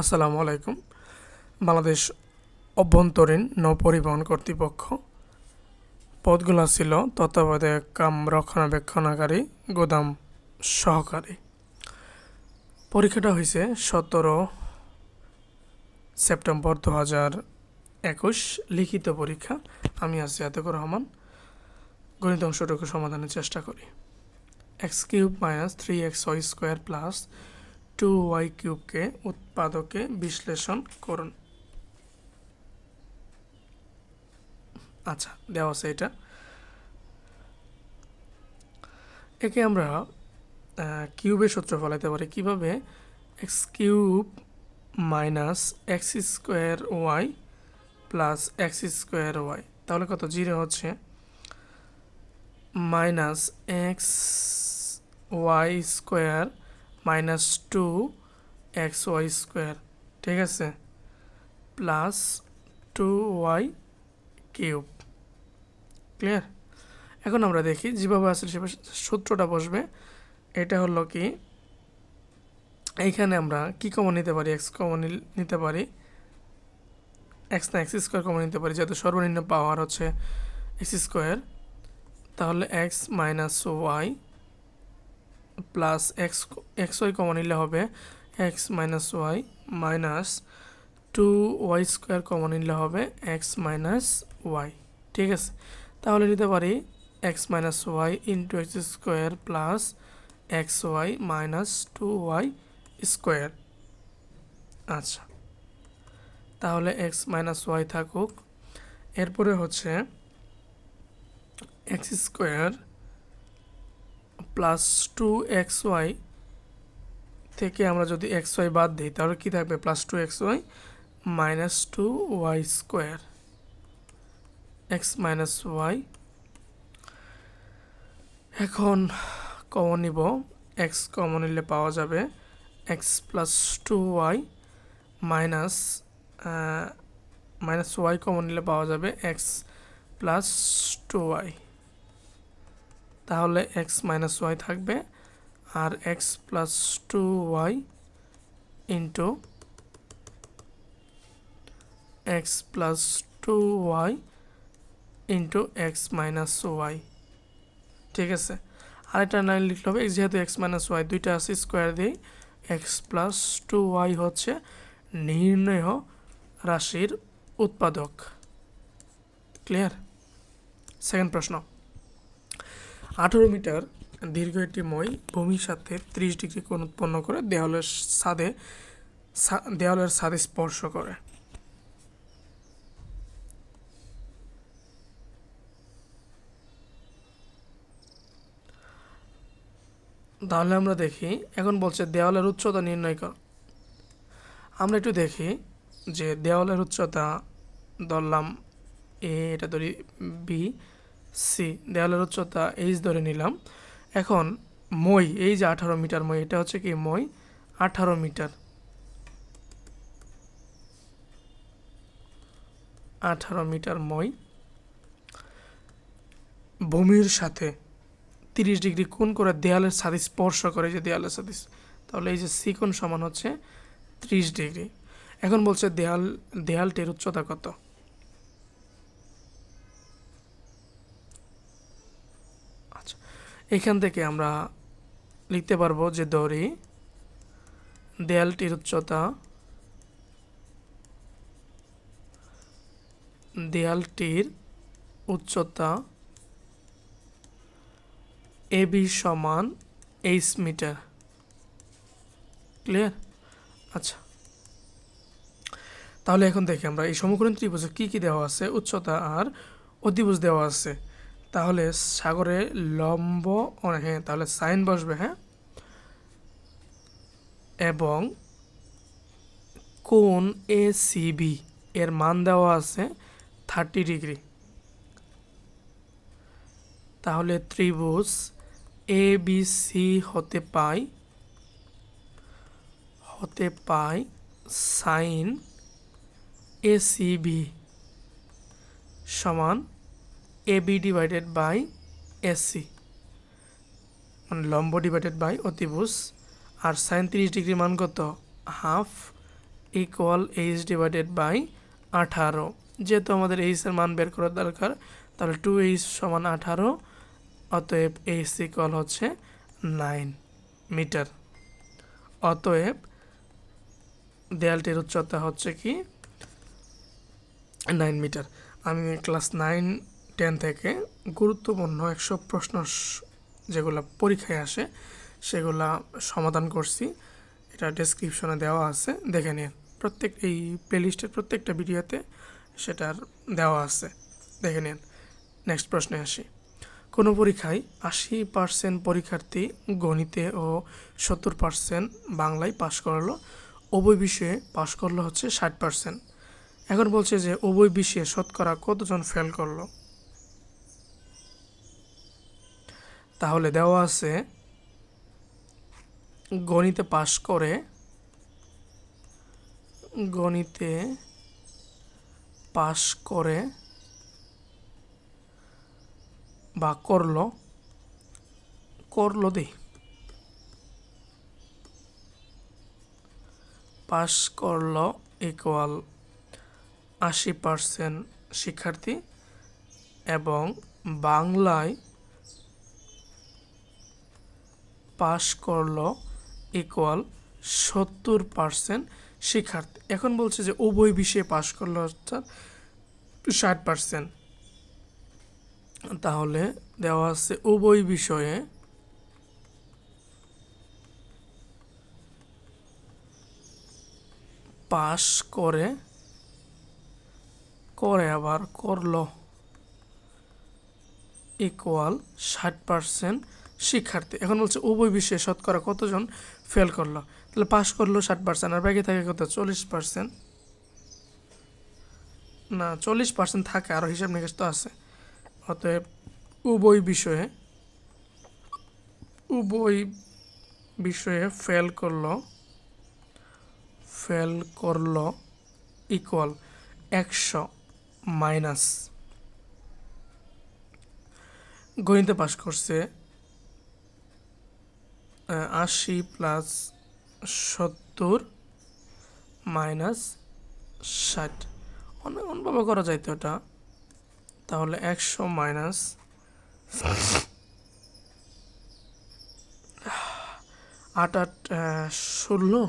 আসসালামু আলাইকুম। বাংলাদেশ অভ্যন্তরীণ নৌ পরিবহন কর্তৃপক্ষ। পদগুলো ছিল তত্ত্বাবধায়ক কাম রক্ষণাবেক্ষণাকারী গোদাম সহকারী। পরীক্ষাটা হয়েছে সতেরো সেপ্টেম্বর দু হাজার একুশ। লিখিত পরীক্ষা। আমি আছি আতিকুর রহমান। গণিত অংশটুকু সমাধানের চেষ্টা করি। X cube minus three x y square plus two y কিউবকে উৎপাদকে বিশ্লেষণ করুন। আচ্ছা দেওয়া আছে এটা। একে আমরা কিউবের সূত্র ফলাইতে পারি। কীভাবে x cube minus x square y plus x square y? তাহলে কত? জিরো হচ্ছে minus x y square minus two x y square ঠিক আছে? Plus two y cube clear এখন আমরা দেখি, যেভাবে আসলে সেভাবে সূত্রটা বসবে। এটা হলো কি এইখানে আমরা কি কমন নিতে পারি? এক্স কমন নিতে পারি। এক্স না এক্স স্কোয়ার কমন নিতে পারি, যেহেতু সর্বনিম্ন পাওয়ার হচ্ছে এক্স স্কোয়ার তাহলে x minus y plus x x y common নিলে হবে x minus y minus two y square common নিলে হবে এক্স মাইনাস ওয়াই ঠিক আছে? তাহলে নিতে পারি x minus y into x square plus x y minus two y square আচ্ছা তাহলে এক্স মাইনাস ওয়াই থাকুক। এরপরে হচ্ছে x square plus two x y থেকে আমরা যদি এক্স ওয়াই বাদ দিই, তাহলে কী থাকবে? Plus two x y minus two y square x minus y এখন কমন নিব। এক্স কমন নিলে পাওয়া যাবে x plus two y minus minus y common নিলে পাওয়া যাবে এক্স প্লাস টু ওয়াই তাহলে এক্স মাইনাস ওয়াই থাকবে আর x plus two y into x plus two y into x minus y ঠিক আছে? আরেকটা লাইন লিখতে হবে যেহেতু এক্স মাইনাস ওয়াই দুইটা আছে স্কোয়ার দিই এক্স প্লাস টু ওয়াই হচ্ছে নির্ণয় রাশির উৎপাদক। ক্লিয়ার সেকেন্ড প্রশ্ন। আঠেরো মিটার দীর্ঘ একটি মই ভূমির সাথে ত্রিশ ডিগ্রি কোণ উৎপন্ন করে দেওয়ালের ছাদে দেওয়ালের ছাদে স্পর্শ করে। তাহলে আমরা দেখি, এখন বলছে দেওয়ালের উচ্চতা নির্ণয় কর। আমরা একটু দেখি যে দেওয়ালের উচ্চতা ধরলাম এ, এটা ধরি বি সি দেওয়ালের উচ্চতা এইচ ধরে নিলাম। এখন মই, এই যে আঠারো মিটার মই, এটা হচ্ছে কি মই? আঠারো মিটার। আঠারো মিটার মই। ভূমির সাথে তিরিশ ডিগ্রি কোণ করে দেয়ালের সাথে স্পর্শ করে যে দেয়ালের সাথে তাহলে এই যে সি কোণ সমান হচ্ছে ত্রিশ ডিগ্রি। এখন বলছে দেয়াল দেয়ালটির উচ্চতা কত? এখান থেকে আমরা লিখতে পারব যে দড়ি, দেয়ালটির উচ্চতা দেয়ালটির উচ্চতা এ বি সমান এইচ মিটার। ক্লিয়ার? আচ্ছা। তাহলে এখন দেখি আমরা এই সমকরণ ত্রিভুজে কী কী দেওয়া আছে? উচ্চতা আর অতিভুজ দেওয়া আছে। তাহলে সাগরে লম্ব হ্যাঁ তাহলে সাইন বসবে হ্যাঁ? এবং কোন এ সিবি এর মান দেওয়া আছে থার্টি ডিগ্রি তাহলে ত্রিভুজ এ বি সি হতে পাই হতে pi sine A C B সমান A B divided by AC মানে লম্ব ডিভাইডেড বাই অতিভুজ। আর সাইন ডিগ্রি মান কত? Half equal H divided by আঠারো। যেহেতু আমাদের এইচের মান বের করার দরকার, তাহলে টু এইচ সমান আঠারো, অতএব এইচ ইকুয়াল হচ্ছে নাইন মিটার অতএব দেয়ালটির উচ্চতা হচ্ছে কি? নাইন মিটার আমি ক্লাস নাইন টেন থেকে গুরুত্বপূর্ণ একশো প্রশ্ন যেগুলো পরীক্ষায় আসে, সেগুলা সমাধান করছি। এটা ডেসক্রিপশনে দেওয়া আছে। দেখে নিন, প্রত্যেক এই প্লেলিস্টের প্রত্যেকটা ভিডিওতে সেটার দেওয়া আছে। দেখে নিন নেক্সট প্রশ্নে আসি। কোনো পরীক্ষায় আশি পার্সেন্ট পরীক্ষার্থী গণিতে ও সত্তর পার্সেন্ট বাংলায় পাশ করল। উভয় বিষয়ে পাশ করল হচ্ছে ষাট পার্সেন্ট এখন বলছে যে উভয় বিষয়ে শতকরা কতজন ফেল করল? তাহলে দেওয়া আছে গণিতে পাশ করে গণিতে পাশ করে বা করল করল দে পাশ করল ইকুয়াল আশি পার্সেন্ট শিক্ষার্থী এবং বাংলায় পাশ করল ইকুয়াল সত্তর পার্সেন্ট শিক্ষার্থী। এখন বলছে যে উভয় বিষয়ে পাশ করল অর্থাৎ ষাট পার্সেন্ট তাহলে দেওয়া আছে উভয় বিষয়ে পাশ করে করে আবার করল ইকুয়াল ষাট পার্সেন্ট শিক্ষার্থী। এখন বলছে উভয় বিষয়ে শতকরা কতজন ফেল করল? তাহলে পাস করল ষাট পার্সেন্ট আর বাকি থাকে কত? চল্লিশ পার্সেন্ট না, চল্লিশ পার্সেন্ট থাকে আরও হিসাব নিকাশ তো আছে। অতএব উভয় বিষয়ে উভয় বিষয়ে ফেল করল ফেল করল ইকুয়াল একশো মাইনাস গণিতে পাশ করছে আশি প্লাস সত্তর মাইনাস ষাট। অনেক অন্যভাবে করা যাইতো ওটা তাহলে একশো মাইনাস আট আট ষোলো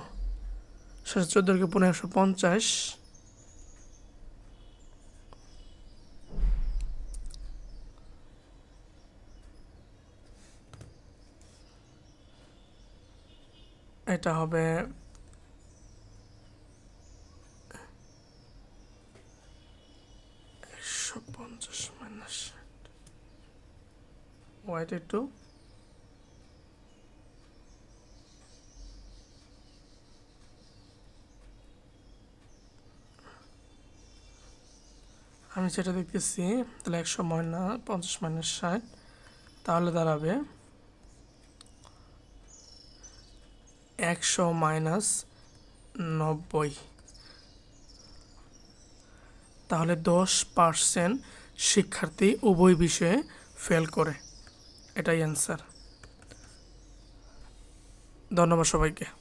সাড়ে চোদ্দোকে পনেরো একশো পঞ্চাশ। এটা হবে একশো পঞ্চাশ মাইনাস ওয়াইট আমি সেটা দেখতেছি, তাহলে একশো মাইনাস পঞ্চাশ মাইনাস ষাট, তাহলে দাঁড়াবে একশো মাইনাস নব্বই। তাহলে দশ পার্সেন্ট শিক্ষার্থী উভয় বিষয়ে ফেল করে। এটাই অ্যান্সার ধন্যবাদ সবাইকে।